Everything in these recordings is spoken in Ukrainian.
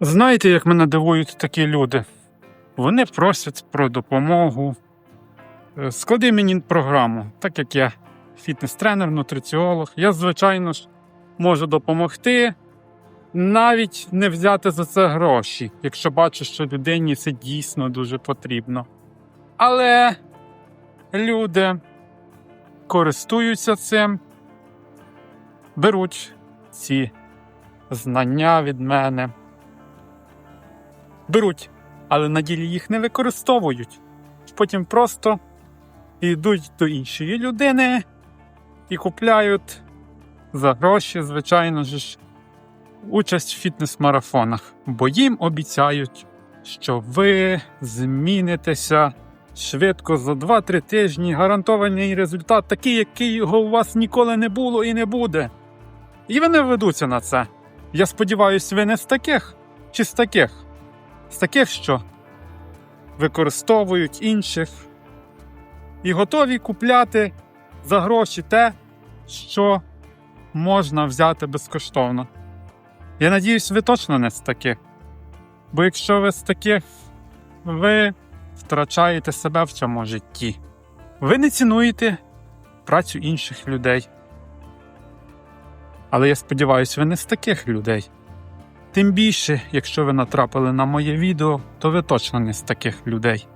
Знаєте, як мене дивують такі люди? Вони просять про допомогу. Е, Склади мені програму, так як я фітнес-тренер, нутриціолог. Я, звичайно ж, можу допомогти, навіть не взяти за це гроші, якщо бачу, що людині це дійсно дуже потрібно. Але люди користуються цим, беруть ці знання від мене беруть, але на ділі їх не використовують. Потім просто йдуть до іншої людини і купляють за гроші, звичайно ж, участь в фітнес-марафонах, бо їм обіцяють, що ви змінитеся швидко за 2-3 тижні. Гарантований результат такий, який його у вас ніколи не було і не буде. І вони ведуться на це. Я сподіваюся, ви не з таких чи з таких з таких, що використовують інших і готові купляти за гроші те, що можна взяти безкоштовно. Я надіюсь, ви точно не з таких. Бо якщо ви з таких, ви втрачаєте себе в цьому житті. Ви не цінуєте працю інших людей. Але я сподіваюся, ви не з таких людей. Тим більше, якщо ви натрапили на моє відео, то ви точно не з таких людей.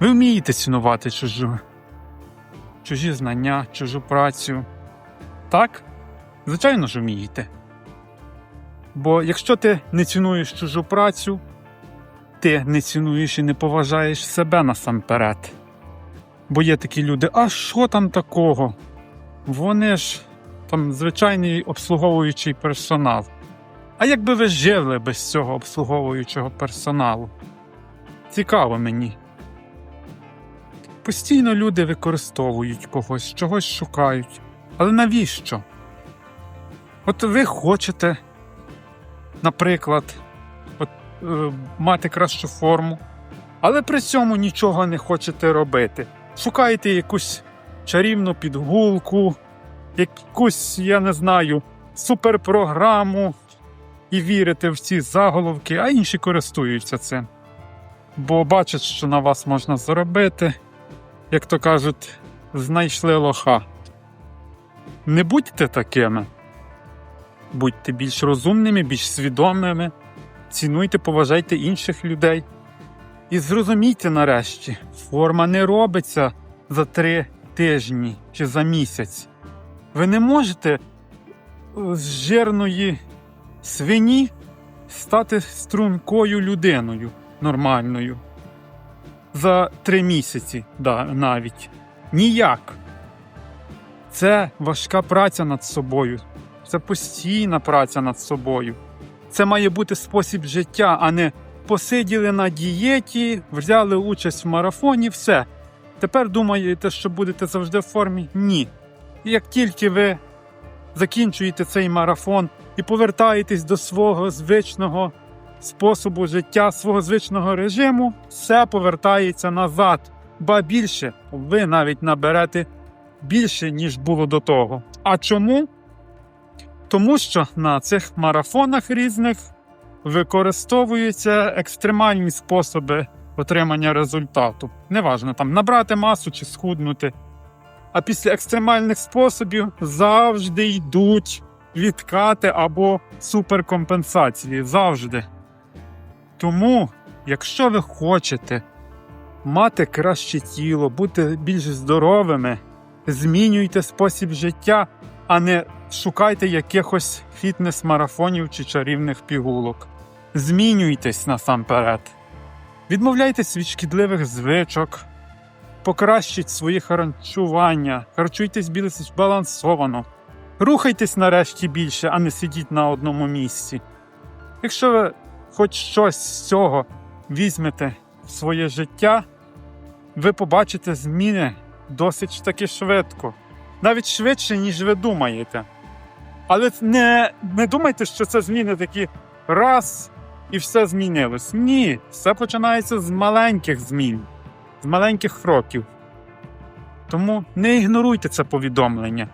Ви вмієте цінувати чужу, чужі знання, чужу працю. Так? Звичайно ж вмієте. Бо якщо ти не цінуєш чужу працю, ти не цінуєш і не поважаєш себе насамперед. Бо є такі люди, а що там такого? Вони ж там звичайний обслуговуючий персонал. А як би ви жили без цього обслуговуючого персоналу? Цікаво мені. Постійно люди використовують когось, чогось шукають. Але навіщо? От ви хочете, наприклад, от, е, мати кращу форму, але при цьому нічого не хочете робити. Шукаєте якусь чарівну підгулку, якусь, я не знаю, суперпрограму, і вірите в ці заголовки, а інші користуються цим. Бо бачать, що на вас можна заробити, як то кажуть, знайшли лоха. Не будьте такими. Будьте більш розумними, більш свідомими, цінуйте, поважайте інших людей. І зрозумійте нарешті, форма не робиться за три тижні чи за місяць. Ви не можете з жирної свині стати стрункою людиною нормальною за три місяці да, навіть. Ніяк. Це важка праця над собою, це постійна праця над собою. Це має бути спосіб життя, а не посиділи на дієті, взяли участь в марафоні, все. Тепер думаєте, що будете завжди в формі? Ні. Як тільки ви закінчуєте цей марафон і повертаєтесь до свого звичного способу життя, свого звичного режиму, все повертається назад. Ба більше, ви навіть наберете більше, ніж було до того. А чому? Тому що на цих марафонах різних використовуються екстремальні способи отримання результату. Неважно там набрати масу чи схуднути. А після екстремальних способів завжди йдуть відкати або суперкомпенсації. Завжди. Тому, якщо ви хочете мати краще тіло, бути більш здоровими, змінюйте спосіб життя, а не шукайте якихось фітнес-марафонів чи чарівних пігулок. Змінюйтесь насамперед. Відмовляйтесь від шкідливих звичок, покращіть свої харчування, харчуйтесь більш збалансовано. Рухайтесь нарешті більше, а не сидіть на одному місці. Якщо ви хоч щось з цього візьмете в своє життя, ви побачите зміни досить таки швидко, навіть швидше, ніж ви думаєте. Але не, не думайте, що це зміни такі раз і все змінилось. Ні, все починається з маленьких змін, з маленьких кроків. Тому не ігноруйте це повідомлення.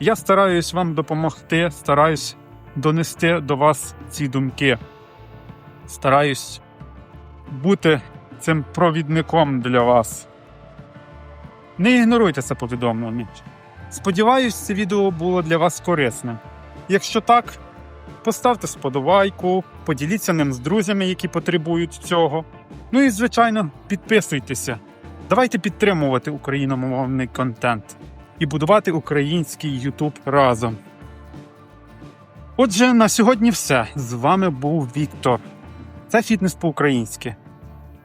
Я стараюсь вам допомогти, стараюсь донести до вас ці думки. стараюсь бути цим провідником для вас. Не ігноруйте це повідомлення. Сподіваюсь, це відео було для вас корисним. Якщо так, поставте сподобайку, поділіться ним з друзями, які потребують цього. Ну і, звичайно, підписуйтеся. Давайте підтримувати україномовний контент і будувати український YouTube разом. Отже, на сьогодні все. З вами був Віктор. Це фітнес по-українськи.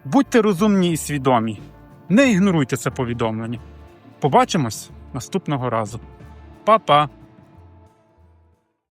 Будьте розумні і свідомі. Не ігноруйте це повідомлення. Побачимось наступного разу. Па-па!